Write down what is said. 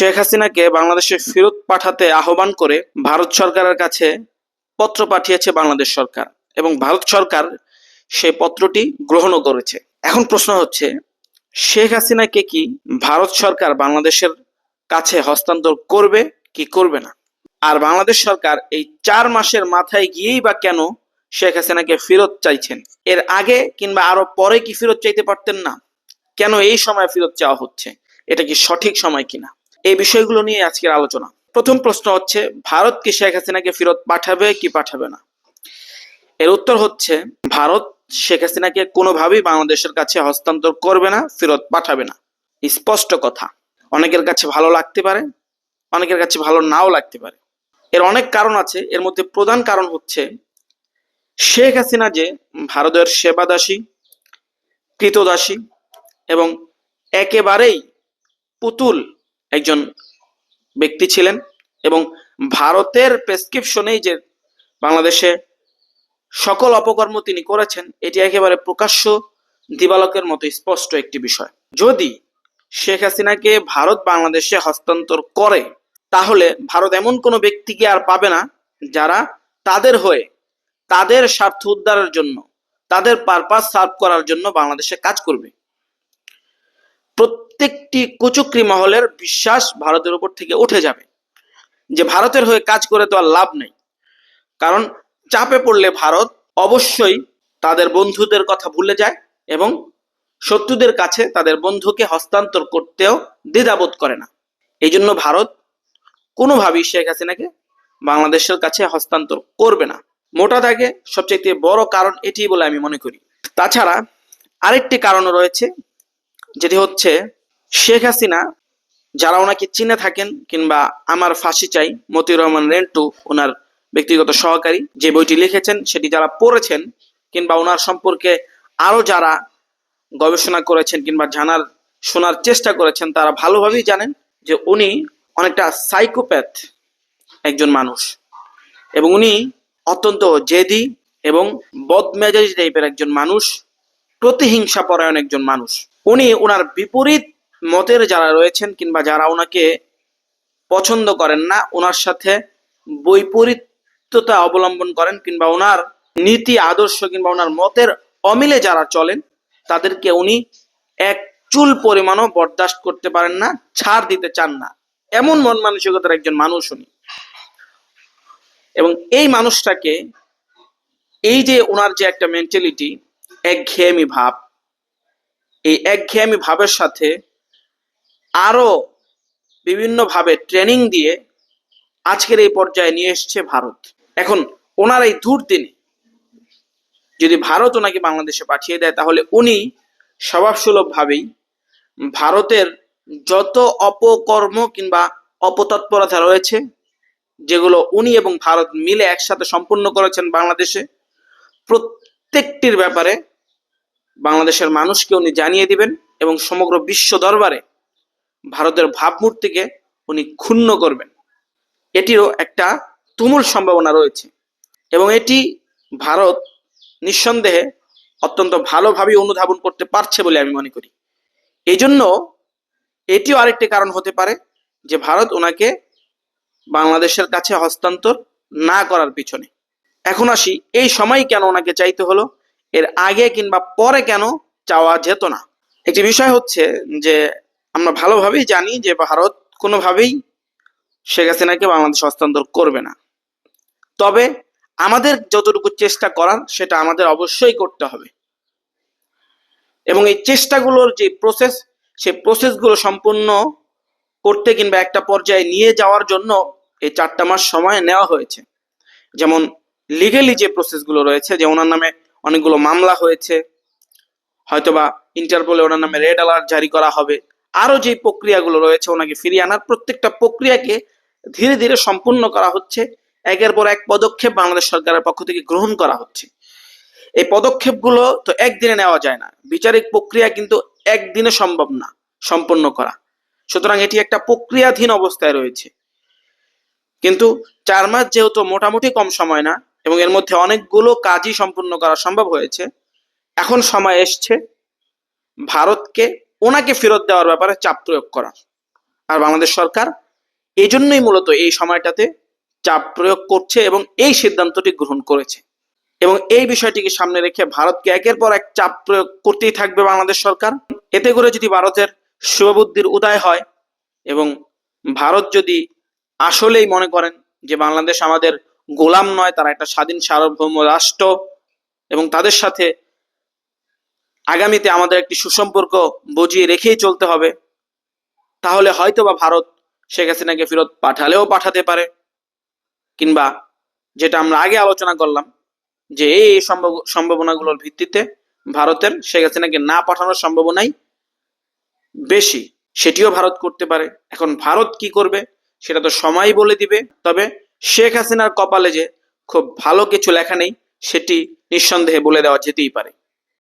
শেখ হাসিনাকে বাংলাদেশে ফেরত পাঠাতে আহ্বান করে ভারত সরকারের কাছে পত্র পাঠিয়েছে বাংলাদেশ সরকার এবং ভারত সরকার সেই পত্রটি গ্রহণও করেছে। এখন প্রশ্ন হচ্ছে, শেখ হাসিনাকে কি ভারত সরকার বাংলাদেশের কাছে হস্তান্তর করবে কি করবে না? আর বাংলাদেশ সরকার এই চার মাসের মাথায় গিয়েই বা কেন শেখ হাসিনাকে ফেরত চাইছেন? এর আগে কিংবা আরও পরে কি ফেরত চাইতে পারতেন না? কেন এই সময় ফেরত চাওয়া হচ্ছে? এটা কি সঠিক সময় কিনা? এই বিষয়গুলো নিয়ে আজকের আলোচনা। প্রথম প্রশ্ন হচ্ছে, ভারত কি শেখ হাসিনাকে ফেরত পাঠাবে কি পাঠাবে না? এর উত্তর হচ্ছে, ভারত শেখ হাসিনাকে কোনোভাবেই বাংলাদেশের কাছে হস্তান্তর করবে না, ফেরত পাঠাবে না। স্পষ্ট কথা। অনেকের কাছে ভালো লাগতে পারে, অনেকের কাছে ভালো নাও লাগতে পারে। এর অনেক কারণ আছে, এর মধ্যে প্রধান কারণ হচ্ছে, শেখ হাসিনা যে ভারতের সেবাদাসী কৃতদাসী এবং একেবারেই পুতুল একজন ব্যক্তি ছিলেন এবং ভারতের প্রেসক্রিপশনেই যে বাংলাদেশে সকল অপকর্ম তিনি করেছেন, এটি একেবারে প্রকাশ্য দিবালকের মতো স্পষ্ট একটি বিষয়। যদি শেখ হাসিনাকে ভারত বাংলাদেশে হস্তান্তর করে, তাহলে ভারত এমন কোনো ব্যক্তিকে আর পাবে না যারা তাদের হয়ে তাদের স্বার্থ উদ্ধারের জন্য, তাদের পারপাস সার্ভ করার জন্য বাংলাদেশে কাজ করবে। প্রত্যেকটি কুচক্রি মহলের বিশ্বাস ভারতের উপর থেকে উঠে যাবে। যে ভারতের হয়ে কাজ করে তো আর লাভ নেই। কারণ চাপে পড়লে ভারত অবশ্যই তাদের বন্ধুদের কথা ভুলে যায় এবং শত্রুদের কাছে তাদের বন্ধুকে হস্তান্তর করতেও দ্বিধাবোধ করে না। এই জন্য ভারত কোনোভাবেই শেখ হাসিনাকে বাংলাদেশের কাছে হস্তান্তর করবে না। মোটা দাগে সবচেয়ে বড় কারণ এটি বলে আমি মনে করি। তাছাড়া আরেকটি কারণ রয়েছে যেটি হচ্ছে শেখ হাসিনা, যারা ওনাকে চিনে থাকেন কিংবা আমার ফাঁসি চাই, মতিউর রহমান রেন্টু ওনার ব্যক্তিগত সহকারী যে বইটি লিখেছেন, সেটি যারা পড়েছেন কিংবা ওনার সম্পর্কে আরও যারা গবেষণা করেছেন কিংবা জানার, শোনার চেষ্টা করেছেন, তারা ভালোভাবেই জানেন যে উনি অনেকটা সাইকোপ্যাথ একজন মানুষ। এবং উনি অত্যন্ত জেদি এবং বদমেজাজি টাইপের একজন মানুষ প্রতিহিংসা পরায়ণ একজন মানুষ। উনি ওনার বিপরীত মতের যারা রয়েছেন কিংবা যারা ওনাকে পছন্দ করেন না ওনার সাথে বৈপরীত্যতা অবলম্বন করেন কিংবা ওনার নীতি, আদর্শ কিংবা ওনার মতের অমিলে যারা চলেন, তাদেরকে উনি এক চুল পরিমাণও বরদাস্ত করতে পারেন না, ছাড় দিতে চান না। এমন মন মানসিকতার একজন মানুষ উনি। এবং এই মানুষটাকে এই যে ওনার যে একটা মেন্টালিটি একঘেয়েমি ভাব এই একঘেয়েমি ভাবের সাথে আরও বিভিন্নভাবে ট্রেনিং দিয়ে আজকের এই পর্যায়ে নিয়ে এসছে ভারত। এখন ওনার এই দুর্দিনে যদি ভারত ওনাকে বাংলাদেশে পাঠিয়ে দেয়, তাহলে উনি স্বভাবসুলভ ভাবেই ভারতের যত অপকর্ম কিংবা অপতৎপরতা রয়েছে, যেগুলো উনি এবং ভারত মিলে একসাথে সম্পূর্ণ করেছেন বাংলাদেশে, প্রত্যেকটির ব্যাপারে বাংলাদেশের মানুষকে উনি জানিয়ে দিবেন এবং সমগ্র বিশ্ব দরবারে ভারতের ভাবমূর্তিকে উনি ক্ষুণ্ণ করবেন। এটিরও একটা তুমুল সম্ভাবনা রয়েছে এবং এটি ভারত নিঃসন্দেহে অত্যন্ত ভালোভাবে অনুধাবন করতে পারছে বলে আমি মনে করি। এই জন্য এটিও আরেকটি কারণ হতে পারে যে ভারত ওনাকে বাংলাদেশের কাছে হস্তান্তর না করার পিছনে। এখন আসি, এই সময় কেন ওনাকে চাইতে হলো? এর আগে কিংবা পরে কেন চাওয়া যেত না। একটি বিষয় হচ্ছে যে, আমরা ভালোভাবেই জানি যে ভারত কোনোভাবেই শেখ হাসিনাকে বাংলাদেশ হস্তান্তর করবে না। তবে আমাদের যতটুকু চেষ্টা করার, সেটা আমাদের অবশ্যই করতে হবে। এবং এই চেষ্টাগুলোর যে প্রসেস সেই প্রসেসগুলো সম্পূর্ণ করতে কিংবা একটা পর্যায়ে নিয়ে যাওয়ার জন্য এই চারটা মাস সময় নেওয়া হয়েছে। যেমন লিগেলি যে প্রসেসগুলো রয়েছে, যে ওনার নামে অনেকগুলো মামলা হয়েছে। হয়তোবা ইন্টারপোলে ওনার নামে রেড অ্যালার্ট জারি করা হবে। আরও যে প্রক্রিয়াগুলো রয়েছে ওনাকে ফিরিয়ে আনার প্রত্যেকটা প্রক্রিয়াকে ধীরে ধীরে সম্পূর্ণ করা হচ্ছে। একের পর এক পদক্ষেপ বাংলাদেশ সরকারের পক্ষ থেকে গ্রহণ করা হচ্ছে। এই পদক্ষেপগুলো তো একদিনে নেওয়া যায় না। বিচারিক প্রক্রিয়া কিন্তু একদিনে সম্ভব না সম্পন্ন করা। সুতরাং এটি একটা প্রক্রিয়াধীন অবস্থায় রয়েছে। কিন্তু চার মাস যেহেতু মোটামুটি কম সময় না এবং এর মধ্যে অনেকগুলো কাজই সম্পূর্ণ করা সম্ভব হয়েছে। এখন সময় এসছে ভারতকে ওনাকে ফেরত দেওয়ার ব্যাপারে চাপ প্রয়োগ করার। আর বাংলাদেশ সরকার এই জন্যই মূলত এই সময়টাতে চাপ প্রয়োগ করছে এবং এই সিদ্ধান্তটি গ্রহণ করেছে। এবং এই বিষয়টিকে সামনে রেখে ভারতকে একের পর এক চাপ প্রয়োগ করতেই থাকবে বাংলাদেশ সরকার। এতে করে যদি ভারতের শুভবুদ্ধির উদয় হয় এবং ভারত যদি আসলেই মনে করেন যে বাংলাদেশ আমাদের গোলাম নয়, তারা একটা স্বাধীন সার্বভৌম রাষ্ট্র এবং তাদের সাথে আগামীতে আমাদের একটি সুসম্পর্ক বজিয়ে রেখেই চলতে হবে। তাহলে হয়তো বা ভারত শেখ হাসিনাকে ফেরত পাঠালেও পাঠাতে পারে কিংবা যেটা আমরা আগে আলোচনা করলাম যে এই সম্ভব- সম্ভাবনাগুলোর ভিত্তিতে ভারতের শেখ হাসিনাকে না পাঠানোর সম্ভাবনাই বেশি। সেটিও ভারত করতে পারে। এখন ভারত কি করবে সেটা তো সময় বলে দিবে। তবে শেখ হাসিনার কপালে যে খুব ভালো কিছু লেখা নেই, সেটি নিঃসন্দেহে বলে দেওয়া যেতেই পারে।